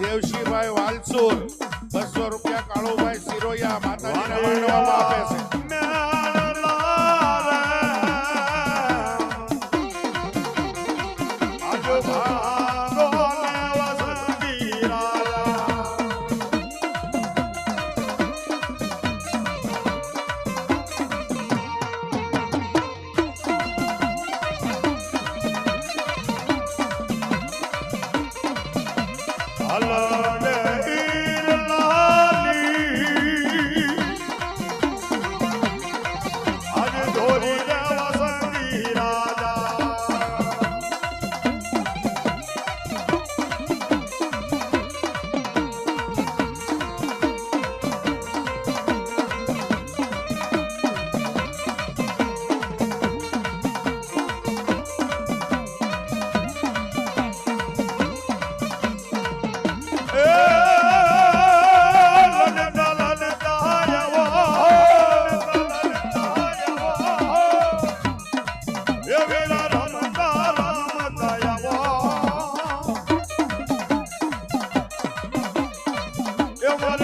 દેવશીભાઈ વાલસુર બસો રૂપિયા કાળુભાઈ સિરોયા માતાજીના મંડવામાં આપે છે Lord. Eu vou